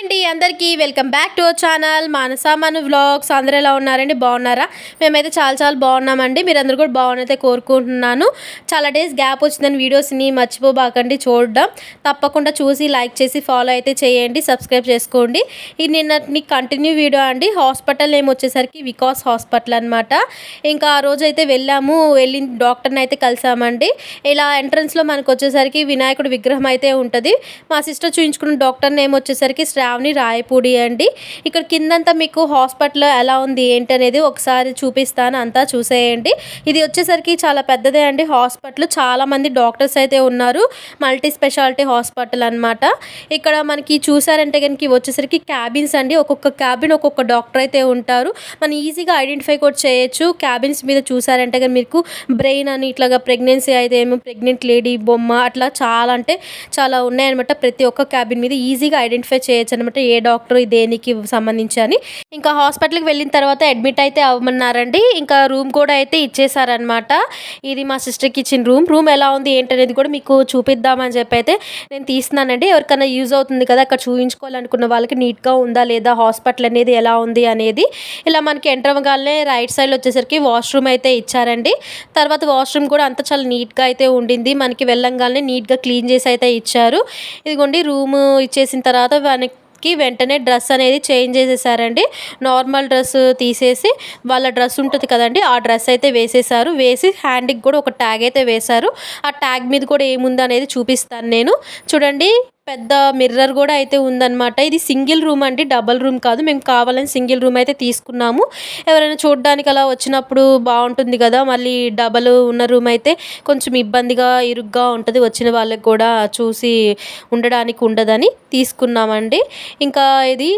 అండి అందరికీ welcome back to our channel Manasa మన వ్లాగ్స్. అందరూ ఎలా ఉన్నారండి? బాగున్నారా? మేమైతే చాలా చాలా బాగున్నామండి. మీరందరూ కూడా బాగున్నైతే కోరుకుంటున్నాను. చాలా డేస్ గ్యాప్ వచ్చిందని వీడియోస్ని మర్చిపోబాకండి చూడడం. తప్పకుండా చూసి లైక్ చేసి ఫాలో అయితే చేయండి సబ్స్క్రైబ్ చేసుకోండి. ఇది నిన్నటి కంటిన్యూ వీడియో అండి. హాస్పిటల్ నేమ్ వచ్చేసరికి వికాస్ హాస్పిటల్ అనమాట ఇంకా ఆ రోజు అయితే వెళ్ళాము. వెళ్ళి డాక్టర్ని అయితే కలిసామండి. ఇలా ఎంట్రన్స్లో మనకు వచ్చేసరికి వినాయకుడు విగ్రహం అయితే ఉంటుంది. మా సిస్టర్ చూపించుకున్న డాక్టర్ నేమ్ వచ్చేసరికి శ్రావణి రాయపూడి అండి. ఇక్కడ కిందంతా మీకు హాస్పిటల్ ఎలా ఉంది ఏంటి అనేది ఒకసారి చూపిస్తాను అంతా చూసేయండి. ఇది వచ్చేసరికి చాలా పెద్దదే అండి హాస్పిటల్. చాలా మంది డాక్టర్స్ అయితే ఉన్నారు. మల్టీ స్పెషాలిటీ హాస్పిటల్ అనమాట ఇక్కడ మనకి చూసారంటే కనుక వచ్చేసరికి క్యాబిన్స్ అండి. ఒక్కొక్క క్యాబిన్ ఒక్కొక్క డాక్టర్ అయితే ఉంటారు. మనం ఈజీగా ఐడెంటిఫై కూడా చేయొచ్చు. క్యాబిన్స్ మీద చూసారంటే కనుక మీకు బ్రెయిన్ అని ఇట్లాగా ప్రెగ్నెన్సీ అయితే ఏమో ప్రెగ్నెంట్ లేడీ బొమ్మ అట్లా చాలా అంటే చాలా ఉన్నాయన్నమాట. ప్రతి ఒక్క క్యాబిన్ మీద ఈజీగా ఐడెంటిఫై చేయొచ్చు అనమాట ఏ డాక్టర్ దేనికి సంబంధించి అని. ఇంకా హాస్పిటల్కి వెళ్ళిన తర్వాత అడ్మిట్ అయితే అవ్వమన్నారండి. ఇంకా రూమ్ కూడా అయితే ఇచ్చేసారనమాట ఇది మా సిస్టర్కి ఇచ్చిన రూమ్. రూమ్ ఎలా ఉంది ఏంటనేది కూడా మీకు చూపిద్దామని చెప్పి అయితే నేను తీస్తున్నానండి. ఎవరికైనా యూజ్ అవుతుంది కదా అక్కడ చూపించుకోవాలనుకున్న వాళ్ళకి నీట్గా ఉందా లేదా హాస్పిటల్ అనేది ఎలా ఉంది అనేది. ఇలా మనకి ఎంటర్ అవ్వగానే రైట్ సైడ్లో వచ్చేసరికి వాష్రూమ్ అయితే ఇచ్చారండి. తర్వాత వాష్రూమ్ కూడా అంత చాలా నీట్గా అయితే ఉండింది. మనకి వెళ్ళంగానే నీట్గా క్లీన్ చేసి అయితే ఇచ్చారు. ఇదిగోండి రూమ్ ఇచ్చేసిన తర్వాత మనకి వెంటనే డ్రెస్ అనేది చేంజ్ చేసేసారండి. నార్మల్ డ్రెస్ తీసేసి వాళ్ళ డ్రెస్ ఉంటుంది కదండి ఆ డ్రెస్ అయితే వేసేసారు. వేసి హ్యాండ్కి కూడా ఒక ట్యాగ్ అయితే వేశారు. ఆ ట్యాగ్ మీద కూడా ఏముంది అనేది చూపిస్తాను నేను. చూడండి. పెద్ద మిర్రర్ కూడా అయితే ఉందన్నమాట. ఇది సింగిల్ రూమ్ అండి డబల్ రూమ్ కాదు. మేము కావాలని సింగిల్ రూమ్ అయితే తీసుకున్నాము. ఎవరైనా చూడడానికి అలా వచ్చినప్పుడు బాగుంటుంది కదా. మళ్ళీ డబల్ ఉన్న రూమ్ అయితే కొంచెం ఇబ్బందిగా ఇరుగ్గా ఉంటుంది. వచ్చిన వాళ్ళకి కూడా చూసి ఉండడానికి ఉండదని తీసుకున్నామండి. ఇంకా ఇది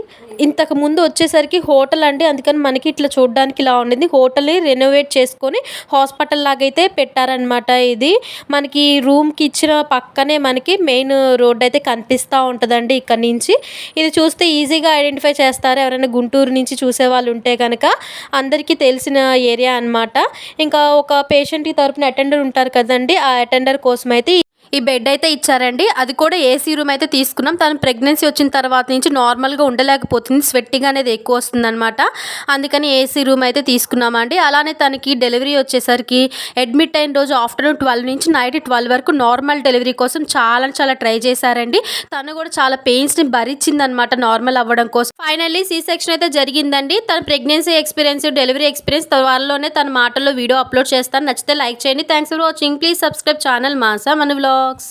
ఇంతకు ముందు వచ్చేసరికి హోటల్ అండి. అందుకని మనకి ఇట్లా చూడడానికి ఇలా ఉండింది. హోటల్ని రెనోవేట్ చేసుకొని హాస్పిటల్ లాగైతే పెట్టారనమాట ఇది. మనకి రూమ్కి ఇచ్చిన పక్కనే మనకి మెయిన్ రోడ్ అయితే కనిపిస్తూ ఉంటుందండి ఇక్కడ నుంచి. ఇది చూస్తే ఈజీగా ఐడెంటిఫై చేస్తారు? ఎవరైనా గుంటూరు నుంచి చూసే వాళ్ళు ఉంటే కనుక అందరికీ తెలిసిన ఏరియా అనమాట ఇంకా ఒక పేషెంట్కి తరపున అటెండర్ ఉంటారు కదండి. ఆ అటెండర్ కోసం అయితే ఈ బెడ్ అయితే ఇచ్చారండి. అది కూడా ఏసీ రూమ్ అయితే తీసుకున్నాం. తను ప్రెగ్నెన్సీ వచ్చిన తర్వాత నుంచి నార్మల్గా ఉండలేకపోతుంది. స్వెట్టింగ్ అనేది ఎక్కువ వస్తుందనమాట అందుకని ఏసీ రూమ్ అయితే తీసుకున్నామండి. అలానే తనకి డెలివరీ వచ్చేసరికి అడ్మిట్ అయిన రోజు ఆఫ్టర్నూన్ ట్వెల్వ్ నుంచి నైట్ ట్వెల్వ్ వరకు నార్మల్ డెలివరీ కోసం చాలా చాలా ట్రై చేశారండి. తను కూడా చాలా పెయిన్స్ని భరించిందనమాట నార్మల్ అవ్వడం కోసం. ఫైనల్లీ సీ సెక్షన్ అయితే జరిగిందండి. తన ప్రెగ్నెన్సీ ఎక్స్పీరియన్స్ డెలివరీ ఎక్స్పీరియన్స్ త్వరలోనే తన మాటల్లో వీడియో అప్లోడ్ చేస్తాను. నచ్చితే లైక్ చేయండి. Thanks for watching please subscribe channel Masa మన వ్లాగ్స్